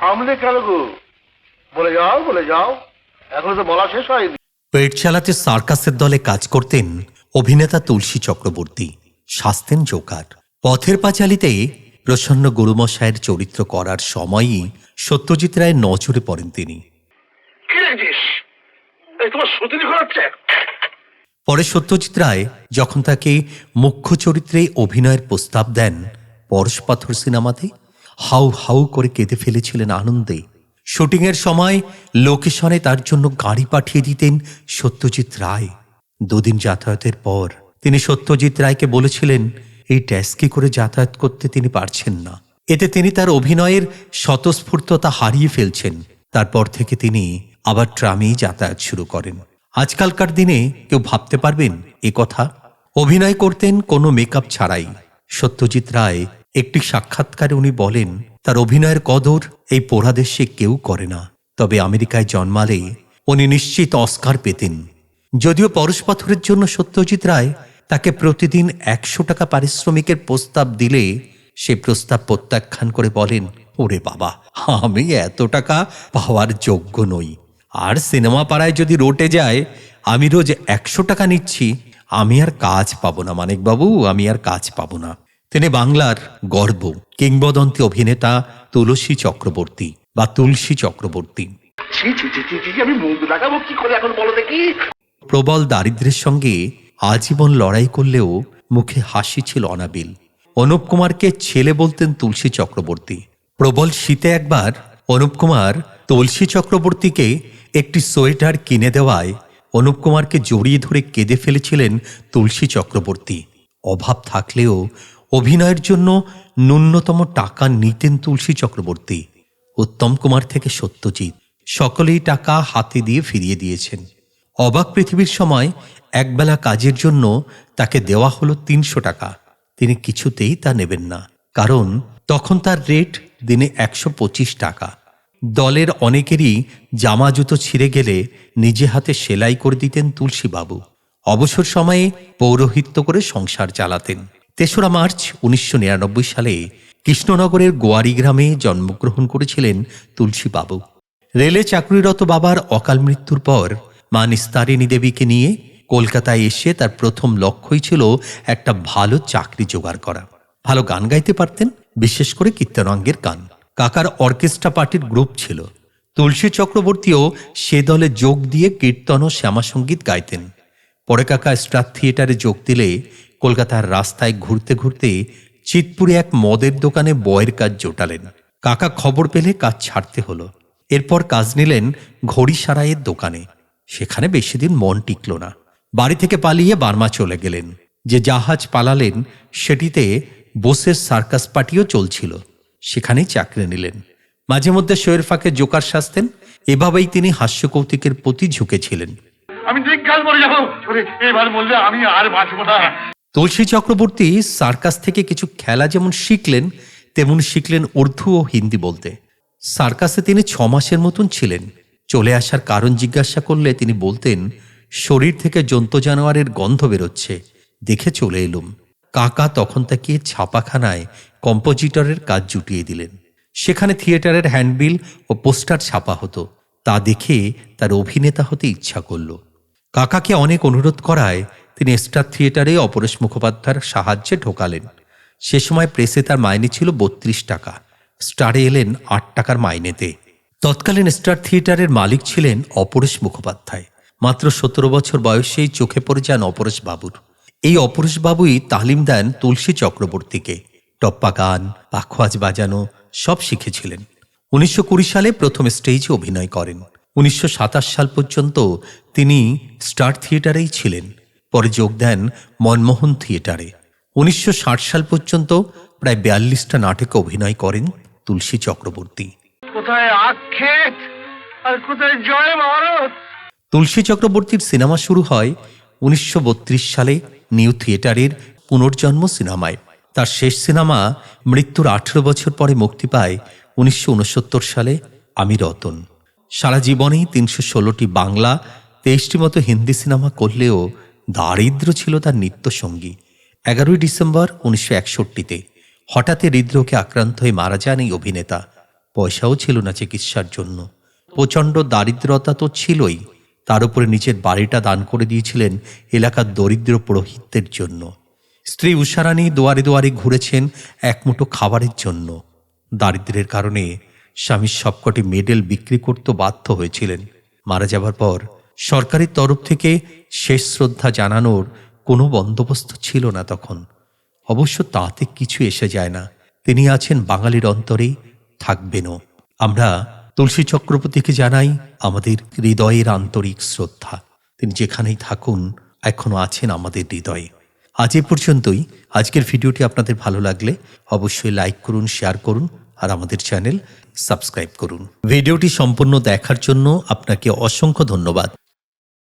থামলে কেন গো? বলে যাও বলে যাও। এখনও তো বলা শেষ হয়নি। পেট চালাতে সার্কাসের দলে কাজ করতেন অভিনেতা তুলসী চক্রবর্তী শাস্তেন জোকার। পথের পাঁচালিতে প্রসন্ন গুরুমশায়ের চরিত্র করার সময়ই সত্যজিৎ রায় নজরে পড়েন তিনি। পরে সত্যজিৎ রায় যখন তাকে মুখ্য চরিত্রে অভিনয়ের প্রস্তাব দেন পরশ পাথর সিনেমাতে হাউ হাউ করে কেঁদে ফেলেছিলেন আনন্দে। শুটিংয়ের সময় লোকেশনে তার জন্য গাড়ি পাঠিয়ে দিতেন সত্যজিৎ রায়। দুদিন যাতায়াতের পর তিনি সত্যজিৎ রায়কে বলেছিলেন, এই ট্যাক্সি করে যাতায়াত করতে তিনি পারছেন না। এতে তিনি তার অভিনয়ের স্বতঃস্ফূর্ততা হারিয়ে ফেলছেন। তারপর থেকে তিনি আবার ট্রামেই যাতায়াত শুরু করেন। আজকালকার দিনে কেউ ভাবতে পারবেন এ কথা? অভিনয় করতেন কোনো মেকআপ ছাড়াই। সত্যজিৎ রায় একটি সাক্ষাৎকারে উনি বলেন, তার অভিনয়ের কদর এই পোড়াদেশে কেউ করে না। তবে আমেরিকায় জন্মালে উনি নিশ্চিত অস্কার পেতেন। যদিও পরশপাথরের জন্য সত্যজিৎ রায় তাকে প্রতিদিন একশো টাকা পারিশ্রমিকের প্রস্তাব দিলে সে প্রস্তাব প্রত্যাখ্যান করে বলেন, ওরে বাবা, আমি এত টাকা পাওয়ার যোগ্য নই। আর সিনেমা পাড়ায় যদি রোটে যায়, আমি রোজ একশো টাকা নিচ্ছি। আমি আর কাজ পাবো না, মানিকবাবু, আমি আর কাজ পাবো না। তিনি বাংলার গর্ব কিংবদন্তি অভিনেতা তুলসী চক্রবর্তী বা তুলসী চক্রবর্তী। প্রবল দারিদ্র্যের সঙ্গে আজীবন লড়াই করলেও মুখে হাসি ছিল অনাবিল। অনুপ কুমারকে ছেলে বলতেন তুলসী চক্রবর্তী। প্রবল শীতে একবার অনুপ কুমার তুলসী চক্রবর্তীকে একটি সোয়েটার কিনে দেওয়ায় অনুপ কুমারকে জড়িয়ে ধরে কেঁদে ফেলেছিলেন তুলসী চক্রবর্তী। অভাব থাকলেও অভিনয়ের জন্য ন্যূনতম টাকা নিতেন তুলসী চক্রবর্তী, উত্তম কুমার থেকে সত্যজিৎ। সকলেই টাকা হাতে দিয়ে ফিরিয়ে দিয়েছেন। অবাক পৃথিবীর সময় একবেলা কাজের জন্য তাকে দেওয়া হলো তিনশো টাকা। তিনি কিছুতেই তা নেবেন না, কারণ তখন তার রেট দিনে একশো পঁচিশ টাকা। দলের অনেকেরই জামা জুতো ছিঁড়ে গেলে নিজে হাতে সেলাই করে দিতেন তুলসীবাবু। অবসর সময়ে পৌরোহিত্য করে সংসার চালাতেন। তেসরা মার্চ উনিশশো নিরানব্বই সালে কৃষ্ণনগরের গোয়ারি গ্রামে জন্মগ্রহণ করেছিলেন তুলসীবাবু। রেলে চাকরিরত বাবার অকাল মৃত্যুর পর মা নিস্তারিণী দেবীকে নিয়ে কলকাতায় এসে তার প্রথম লক্ষ্যই ছিল একটা ভালো চাকরি জোগাড় করা। ভালো গান গাইতে পারতেন, বিশেষ করে কীর্তনাঙ্গের গান। কাকার অর্কেস্ট্রা পার্টির গ্রুপ ছিল। তুলসী চক্রবর্তীও সে দলে যোগ দিয়ে কীর্তন ও শ্যামাসঙ্গীত গাইতেন। পরে কাকা স্টার থিয়েটারে যোগ দিলে কলকাতার রাস্তায় ঘুরতে ঘুরতে চিতপুরে এক মদের দোকানে বয়ের কাজ জোটালেন। কাকা খবর পেলে কাজ ছাড়তে হলো। এরপর কাজ নিলেন ঘড়ি সারাইয়ের দোকানে। সেখানে বেশি দিন মন টিকল না। বাড়ি থেকে পালিয়ে বার্মা চলে গেলেন। যে জাহাজ পালালেন, সেটিতে বোসের সার্কাস পার্টিও চলছিল। সেখানেই চাকরি নিলেন। মাঝে মধ্যে শোয়ের ফাঁকে জোকার সাজতেন। এভাবেই তিনি হাস্যকৌতুকের প্রতি ঝুঁকেছিলেন। আমি আমি আর না। তুলসী চক্রবর্তী সার্কাস থেকে কিছু খেলা যেমন শিখলেন, তেমন শিখলেন উর্দু ও হিন্দি বলতে। সার্কাসে তিনি ছ মাসের মতন ছিলেন। চলে আসার কারণ জিজ্ঞাসা করলে তিনি বলতেন, শরীর থেকে জন্তু জানোয়ারের গন্ধ বেরোচ্ছে। দেখে চলে এলুম। কাকা তখন তাকে ছাপাখানায় কম্পোজিটরের কাজ জুটিয়ে দিলেন। সেখানে থিয়েটারের হ্যান্ডবিল ও পোস্টার ছাপা হতো। তা দেখে তার অভিনেতা হতে ইচ্ছা করল। কাকাকে অনেক অনুরোধ করায় তিনি স্টার থিয়েটারে অপরেশ মুখোপাধ্যায়ের সাহায্যে ঢোকালেন। সে সময় প্রেসে তার মাইনে ছিল বত্রিশ টাকা। স্টারে এলেন আট টাকার মাইনেতে। তৎকালীন স্টার থিয়েটারের মালিক ছিলেন অপরেশ মুখোপাধ্যায়। মাত্র সতেরো বছর বয়সেই চোখে পড়ে যান অপরেশ বাবুর। এই অপরেশ বাবুই তালিম দেন তুলসী চক্রবর্তীকে। টপ্পা গান, পাখোয়াজ বাজানো, সব শিখেছিলেন। উনিশশো কুড়ি সালে প্রথম স্টেজে অভিনয় করেন। উনিশশো সাতাশ সাল পর্যন্ত তিনি স্টার থিয়েটারেই ছিলেন। পরে যোগ দেন মনমোহন থিয়েটারে। উনিশশো ষাট সাল পর্যন্ত প্রায় বিয়াল্লিশটা নাটকে অভিনয় করেন তুলসী চক্রবর্তী। কোথায় আক্ষেপ আর কোথায় জয় ভারত তুলসী চক্রবর্তীর সিনেমা শুরু হয় উনিশশো বত্রিশ সালে নিউ থিয়েটারের পুনর্জন্ম সিনেমায়। তার শেষ সিনেমা মৃত্যুর আঠেরো বছর পরে মুক্তি পায় উনিশশো উনসত্তর সালে আমি রতন। সারা জীবনেই তিনশো ষোলোটি বাংলা তেইশটি মতো হিন্দি সিনেমা করলেও দারিদ্র ছিল তার নিত্যসঙ্গী। এগারোই ডিসেম্বর উনিশশো একষট্টিতে হঠাৎই হৃদরোগে আক্রান্ত হয়ে মারা যান এই অভিনেতা। পয়সাও ছিল না চিকিৎসার জন্য। প্রচণ্ড দারিদ্রতা তো ছিলই। তার উপরে নিজের বাড়িটা দান করে দিয়েছিলেন এলাকার দরিদ্র পুরোহিতদের জন্য। স্ত্রী উষারানী দুয়ারে দুয়ারে ঘুরেছেন একমুঠো খাবারের জন্য। দারিদ্র্যের কারণে স্বামীর সবকটি মেডেল বিক্রি করতে বাধ্য হয়েছিলেন। মারা যাবার পর সরকারের তরফ থেকে শেষ শ্রদ্ধা জানানোর কোনো বন্দোবস্ত ছিল না তখন। অবশ্য তাতে কিছু এসে যায় না। তিনি আছেন বাঙালির অন্তরেই থাকবেনও। আমরা তুলসী চক্রবর্তীকে জানাই আমাদের হৃদয়ের আন্তরিক শ্রদ্ধা। তিনি যেখানেই থাকুন, এখনও আছেন আমাদের হৃদয়ে। আজ এ পর্যন্তই। আজকের ভিডিওটি আপনাদের ভালো লাগলে অবশ্যই লাইক করুন, শেয়ার করুন আর আমাদের চ্যানেল সাবস্ক্রাইব করুন। ভিডিওটি সম্পূর্ণ দেখার জন্য আপনাকে অসংখ্য ধন্যবাদ।